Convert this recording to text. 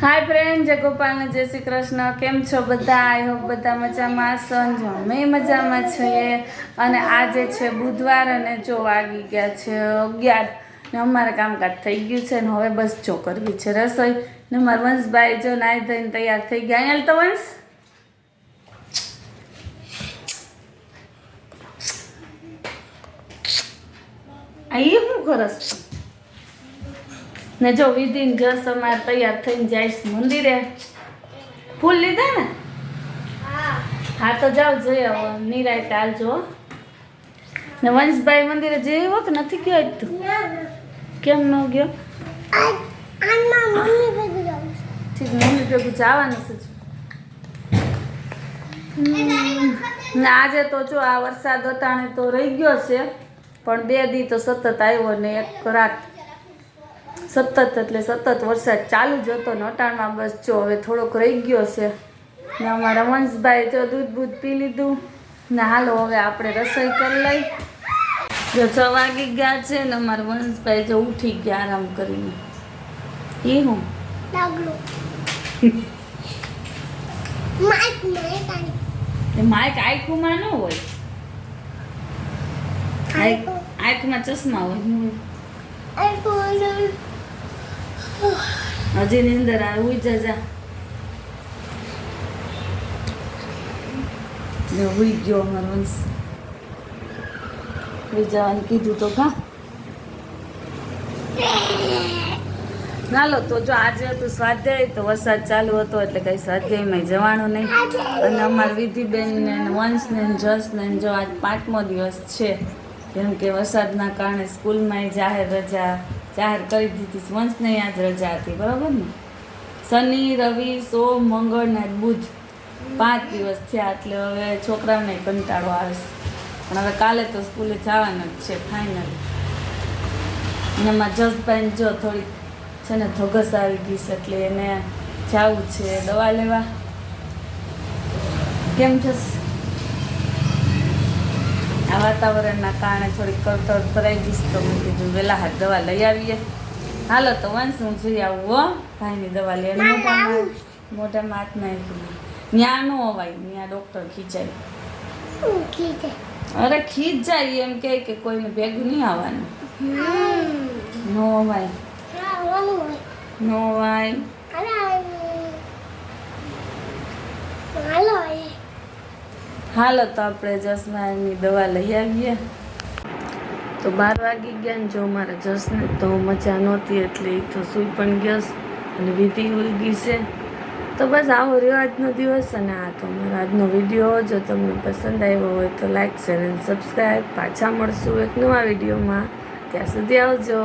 હાય friend જય ગોપાલને જય શ્રી કૃષ્ણ. કેમ છો બધા? આઈ હોપ બધા મજામાં સંજો અમે મજામાં છીએ. અને આજે છે બુધવાર અને જો વાગી ગયા છે અગિયાર. ને અમારે કામકાજ થઈ ગયું છે ને હવે બસ જો કરવી છે રસોઈ. ને મારા વંશભાઈ જો નાઈ ધોઈને તૈયાર થઈ ગયા. અહીંયા તો વંશ? આ શું કરસ ને જો વિધિન જસ અમારે તૈયાર થઈને જઈશ મંદિરે. ફૂલ લીધા ને? હા. તો જાઓ જઈ આવો. નિરાય ચાલજો. ને વંશભાઈ મંદિરે જઈ આવ્યો કે નથી ગયો જ તું? કેમ ન ગયો? ઠીક મમ્મી ભેગું જવાનું છે. આજે તો જો આ વરસાદ અટાણે તો રહી ગયો છે પણ બે દી તો સતત આવ્યો ને એક રાત સતત એટલે સતત વરસાદ ચાલુ જ હતો ને અટાણમાં બસ જો હવે થોડોક રહી ગયો છે. ને અમારા વંશભાઈ જો દૂધ બૂધ પી લીધું. ને હાલો હવે આપણે રસોઈ કરી લઈ. જો છ વાગી ગયા છે ને અમારા વંશભાઈ જો ઉઠી ગયા આરામ કરીને. એ હું? માઇક આંખમાં ન હોય. આંખ- આંખમાં ચશ્મા હોય. હજી નીંદર આવે જા જા. ઉઈ ગયો અમારો વંશ ઉઈ જવાનું કીધું તો કા ચાલો તો જો આજે હતું સ્વાધ્યાય, તો વરસાદ ચાલુ હતો, એટલે કઈ સ્વાધ્યાયમાં જવાનું નહીં. અને અમારા વિધિબેન ને વંશ ને જસ ને જો આજ પાંચમો દિવસ છે. કેમ કે વરસાદના કારણે સ્કૂલમાં જાહેર રજા જાહેર કરી દીધી વંશને આજ રજા હતી, બરાબર ને? શનિ, રવિ, સોમ, મંગળ ને બુધ. પાંચ દિવસ થયા એટલે હવે છોકરાને કંટાળો આવે છે. પણ હવે કાલે તો સ્કૂલે જવાના જ છે, ફાઇનલ. એમાં જસભાઈ જો થોડીક છે ને ધગસ આવી ગઈ છે એટલે એને જવું છે દવા લેવા. કેમ થશે આ વાતાવરણના કારણે થોડીક કળતર કરાઈ ગઈ તો મેં કીધું વહેલા હાથ દવા લઈ આવીએ. હાલો તો વંશ હું જઈ આવું હો. ભાઈની દવા લઈ મોઢામાં મોઢામાં હાથ નાખી ત્યાં નો અવાય ત્યાં ડૉક્ટર ખીચાય. અરે ખીચ જાય એમ કહે કે કોઈને ભેગું નહીં આવવાનું. નો અવાય. નો અવાય. હાલો. તો આપણે જસમાની દવા લઈ આવીએ. તો બાર વાગી ગયા ને જો મારા જસને તો મજા નહોતી એટલે એ તો સૂઈ પણ ગયો અને વિધિ ગઈ છે. તો બસ આવો રહ્યો આજનો દિવસ અને આ તો મારો આજનો વીડિયો. જો તમને પસંદ આવ્યો હોય તો લાઈક શેર અને સબસ્ક્રાઈબ પાછા મળશું એક નવા વિડીયોમાં. ત્યાં સુધી આવજો.